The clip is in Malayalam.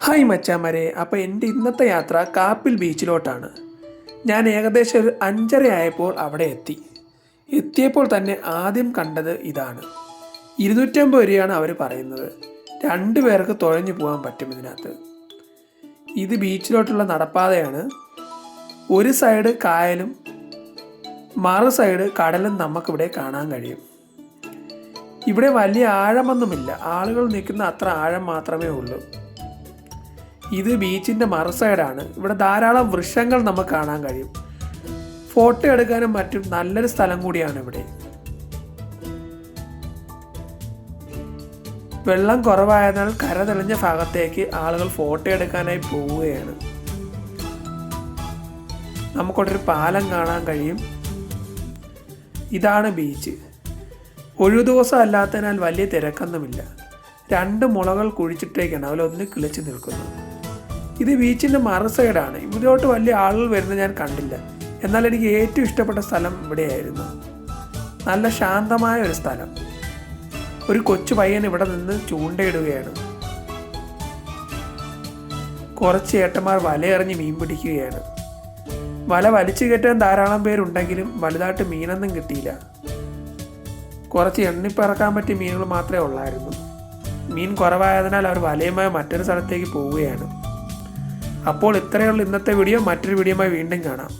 ഹായ് മച്ചാമരെ അപ്പോൾ എന്റെ ഇന്നത്തെ യാത്ര കാപ്പിൽ ബീച്ചിലോട്ടാണ്. ഞാൻ ഏകദേശം ഒരു അഞ്ചര ആയപ്പോൾ അവിടെ എത്തി. എത്തിയപ്പോൾ തന്നെ ആദ്യം കണ്ടത് ഇതാണ്. ഇരുന്നൂറ്റമ്പത് രൂപയാണ് അവർ പറയുന്നത്. രണ്ട് പേർക്ക് തുഴഞ്ഞു പോകാൻ പറ്റും ഇതിനകത്ത്. ഇത് ബീച്ചിലോട്ടുള്ള നടപ്പാതയാണ്. ഒരു സൈഡ് കായലും മറു സൈഡ് കടലും നമുക്കിവിടെ കാണാൻ കഴിയും. ഇവിടെ വലിയ ആഴമൊന്നുമില്ല. ആളുകൾ നിൽക്കുന്ന അത്ര ആഴം മാത്രമേ ഉള്ളൂ. ഇത് ബീച്ചിന്റെ മറുസൈഡാണ് ഇവിടെ ധാരാളം വൃക്ഷങ്ങൾ നമുക്ക് കാണാൻ കഴിയും. ഫോട്ടോ എടുക്കാനും മറ്റും നല്ലൊരു സ്ഥലം കൂടിയാണ് ഇവിടെ. വെള്ളം കുറവായതിനാൽ കര തെളിഞ്ഞ ഭാഗത്തേക്ക് ആളുകൾ ഫോട്ടോ എടുക്കാനായി പോവുകയാണ്. നമുക്കൊരു പാലം കാണാൻ കഴിയും. ഇതാണ് ബീച്ച്. ഒഴിവു ദിവസം അല്ലാത്തതിനാൽ വലിയ തിരക്കൊന്നുമില്ല. രണ്ട് മുളകൾ കുഴിച്ചിട്ടേക്കാണ്. അതിലൊന്ന് കിളിച്ച് നിൽക്കുന്നു. ഇത് ബീച്ചിന്റെ മറു സൈഡാണ്. ഇവിടോട്ട് വലിയ ആളുകൾ വരുന്നത് ഞാൻ കണ്ടില്ല. എന്നാൽ എനിക്ക് ഏറ്റവും ഇഷ്ടപ്പെട്ട സ്ഥലം ഇവിടെയായിരുന്നു. നല്ല ശാന്തമായ ഒരു സ്ഥലം. ഒരു കൊച്ചു പയ്യൻ ഇവിടെ നിന്ന് ചൂണ്ടയിടുകയാണ്. കുറച്ച് ഏട്ടന്മാർ വലയെറിഞ്ഞ് മീൻ പിടിക്കുകയാണ്. വല വലിച്ചു കയറ്റാൻ ധാരാളം പേരുണ്ടെങ്കിലും വലുതായിട്ട് മീനൊന്നും കിട്ടിയില്ല. കുറച്ച് എണ്ണിപ്പറക്കാൻ പറ്റിയ മീനുകൾ മാത്രമേ ഉള്ളായിരുന്നു. മീൻ കുറവായതിനാൽ അവർ വലയുമായി മറ്റൊരു സ്ഥലത്തേക്ക് പോവുകയാണ്. അപ്പോൾ ഇത്രയുള്ള ഇന്നത്തെ വീഡിയോ മറ്റൊരു വീഡിയോയുമായി വീണ്ടും കാണാം.